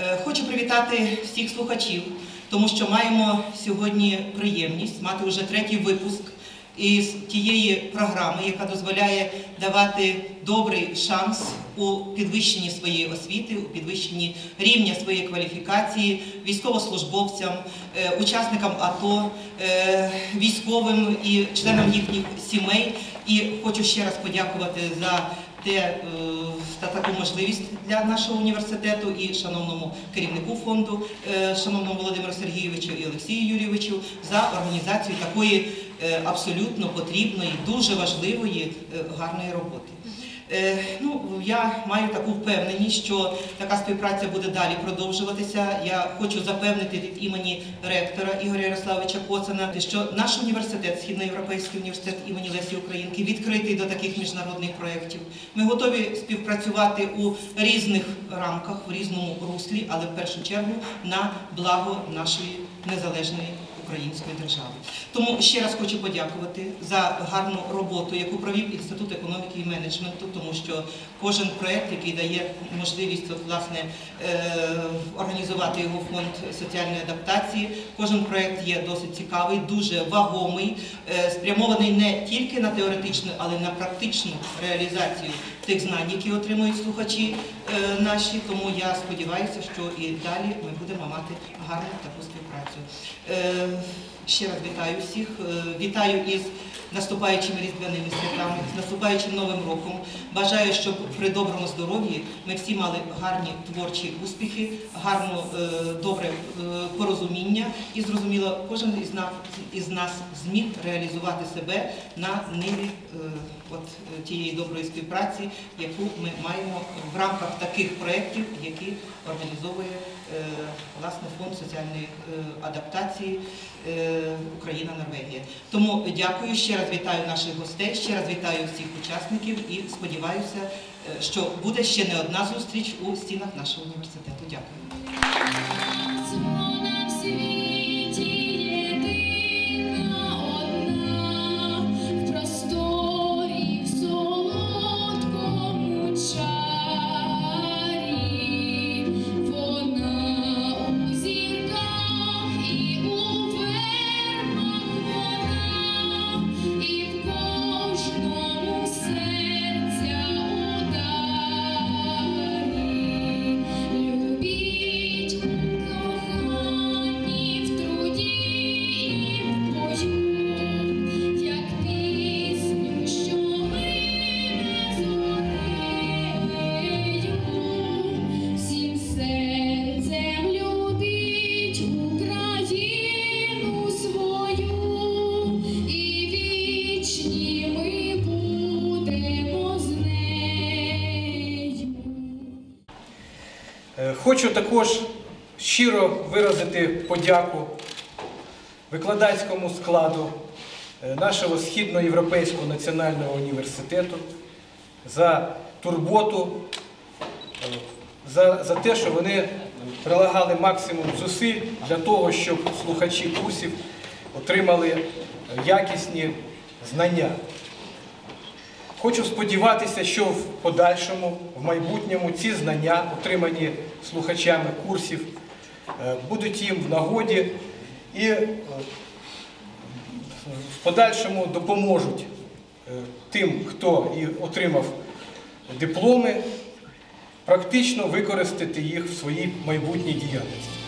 Е, Хочу привітати всіх слухачів, тому що маємо сьогодні приємність мати вже третій випуск із тієї програми, яка дозволяє давати добрий шанс у підвищенні своєї освіти, у підвищенні рівня своєї кваліфікації військовослужбовцям, е, учасникам АТО, е, військовим і членам їхніх сімей. І хочу ще раз подякувати за те е, та таку можливість для нашого університету і шановному керівнику фонду, е, шановному Володимиру Сергійовичу і Олексію Юрійовичу за організацію такої е, абсолютно потрібної, дуже важливої, гарної роботи. Е, Ну, я маю таку впевненість, що така співпраця буде далі продовжуватися. Я хочу запевнити від імені ректора Ігоря Ярославовича Коцана, що наш університет, Східноєвропейський університет імені Лесі Українки, відкритий до таких міжнародних проєктів. Ми готові співпрацювати у різних рамках, в різному руслі, але в першу чергу на благо нашої незалежної української держави. Тому ще раз хочу подякувати за гарну роботу, яку провів Інститут економіки і менеджменту, тому що кожен проєкт, який дає можливість от, власне, е, організувати його фонд соціальної адаптації, кожен проєкт є досить цікавий, дуже вагомий, е, спрямований не тільки на теоретичну, але й на практичну реалізацію тих знань, які отримують слухачі наші. Тому я сподіваюся, що і далі ми будемо мати гарну таку співпрацю. Е, Ще раз вітаю всіх. Е, Вітаю із наступаючими різдвяними святами, з наступаючим новим роком. Бажаю, щоб при доброму здоров'ї ми всі мали гарні творчі успіхи, гарно, е, добре е, порозуміння і зрозуміло, кожен із нас із нас зміг реалізувати себе на ниві е, от е, тієї доброї співпраці, яку ми маємо рамках таких проєктів, які організовує е, власне фонд соціальної е, адаптації е, Україна-Норвегія. Тому дякую ще раз вітаю наших гостей, ще раз вітаю всіх учасників і сподіваюся, що буде ще не одна зустріч у стінах нашого університету. Дякую. Хочу також щиро виразити подяку викладацькому складу е, нашого Східноєвропейського національного університету за турботу, е, за, за те, що вони прилагали максимум зусиль для того, щоб слухачі курсів отримали е, якісні знання. Хочу сподіватися, що в подальшому, в майбутньому ці знання, отримані слухачами курсів, е, будуть їм в нагоді і е, в подальшому допоможуть е, тим, хто і отримав дипломи, практично використати їх в своїй майбутній діяльності.